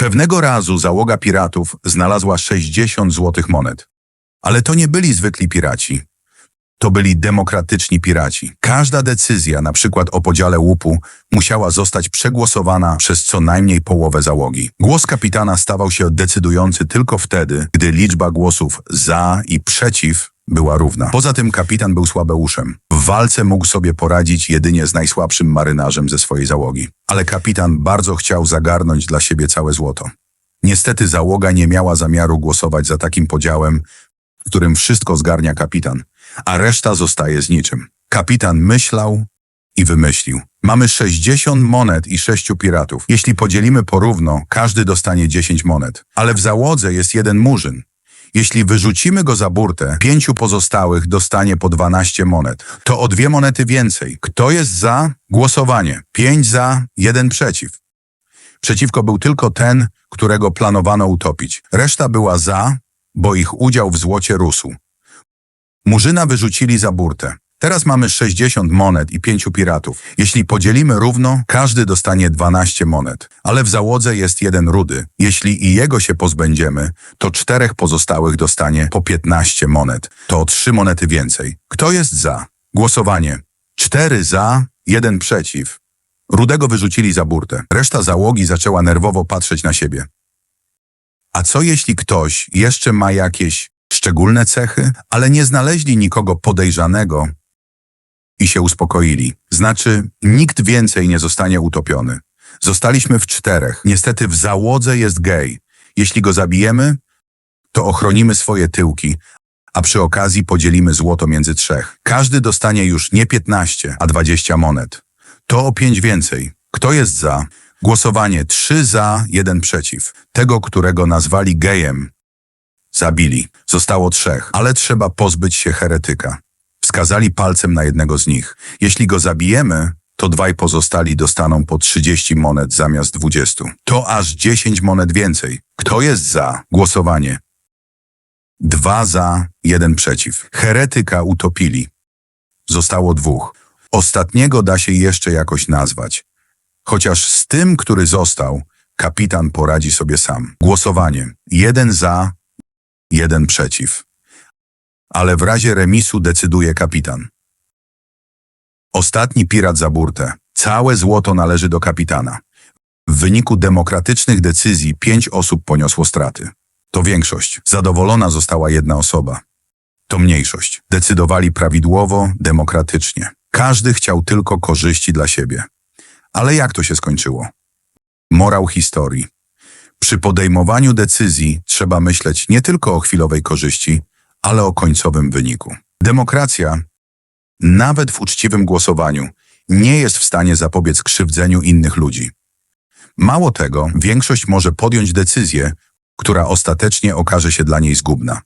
Pewnego razu załoga piratów znalazła 60 złotych monet. Ale to nie byli zwykli piraci. To byli demokratyczni piraci. Każda decyzja, na przykład o podziale łupu, musiała zostać przegłosowana przez co najmniej połowę załogi. Głos kapitana stawał się decydujący tylko wtedy, gdy liczba głosów za i przeciw była równa. Poza tym kapitan był słabeuszem. W walce mógł sobie poradzić jedynie z najsłabszym marynarzem ze swojej załogi. Ale kapitan bardzo chciał zagarnąć dla siebie całe złoto. Niestety załoga nie miała zamiaru głosować za takim podziałem, w którym wszystko zgarnia kapitan, a reszta zostaje z niczym. Kapitan myślał i wymyślił. Mamy 60 monet i 6 piratów. Jeśli podzielimy porówno, każdy dostanie 10 monet. Ale w załodze jest jeden murzyn. Jeśli wyrzucimy go za burtę, pięciu pozostałych dostanie po 12 monet. To o dwie monety więcej. Kto jest za? Głosowanie. Pięć za, jeden przeciw. Przeciwko był tylko ten, którego planowano utopić. Reszta była za, bo ich udział w złocie rósł. Murzyna wyrzucili za burtę. Teraz mamy 60 monet i pięciu piratów. Jeśli podzielimy równo, każdy dostanie 12 monet. Ale w załodze jest jeden rudy. Jeśli i jego się pozbędziemy, to czterech pozostałych dostanie po 15 monet. To o trzy monety więcej. Kto jest za? Głosowanie. Cztery za, jeden przeciw. Rudego wyrzucili za burtę. Reszta załogi zaczęła nerwowo patrzeć na siebie. A co jeśli ktoś jeszcze ma jakieś szczególne cechy, ale nie znaleźli nikogo podejrzanego i się uspokoili? Znaczy, nikt więcej nie zostanie utopiony. Zostaliśmy w czterech. Niestety w załodze jest gej. Jeśli go zabijemy, to ochronimy swoje tyłki, a przy okazji podzielimy złoto między trzech. Każdy dostanie już nie 15, a 20 monet. To o pięć więcej. Kto jest za? Głosowanie trzy za, jeden przeciw. Tego, którego nazwali gejem, zabili. Zostało trzech, ale trzeba pozbyć się heretyka. Wskazali palcem na jednego z nich. Jeśli go zabijemy, to dwaj pozostali dostaną po 30 monet zamiast 20. To aż 10 monet więcej. Kto jest za? Głosowanie. Dwa za, jeden przeciw. Heretyka utopili. Zostało dwóch. Ostatniego da się jeszcze jakoś nazwać. Chociaż z tym, który został, kapitan poradzi sobie sam. Głosowanie. Jeden za, jeden przeciw. Ale w razie remisu decyduje kapitan. Ostatni pirat za burtę. Całe złoto należy do kapitana. W wyniku demokratycznych decyzji pięć osób poniosło straty. To większość. Zadowolona została jedna osoba. To mniejszość. Decydowali prawidłowo, demokratycznie. Każdy chciał tylko korzyści dla siebie. Ale jak to się skończyło? Morał historii. Przy podejmowaniu decyzji trzeba myśleć nie tylko o chwilowej korzyści, ale o końcowym wyniku. Demokracja, nawet w uczciwym głosowaniu, nie jest w stanie zapobiec krzywdzeniu innych ludzi. Mało tego, większość może podjąć decyzję, która ostatecznie okaże się dla niej zgubna.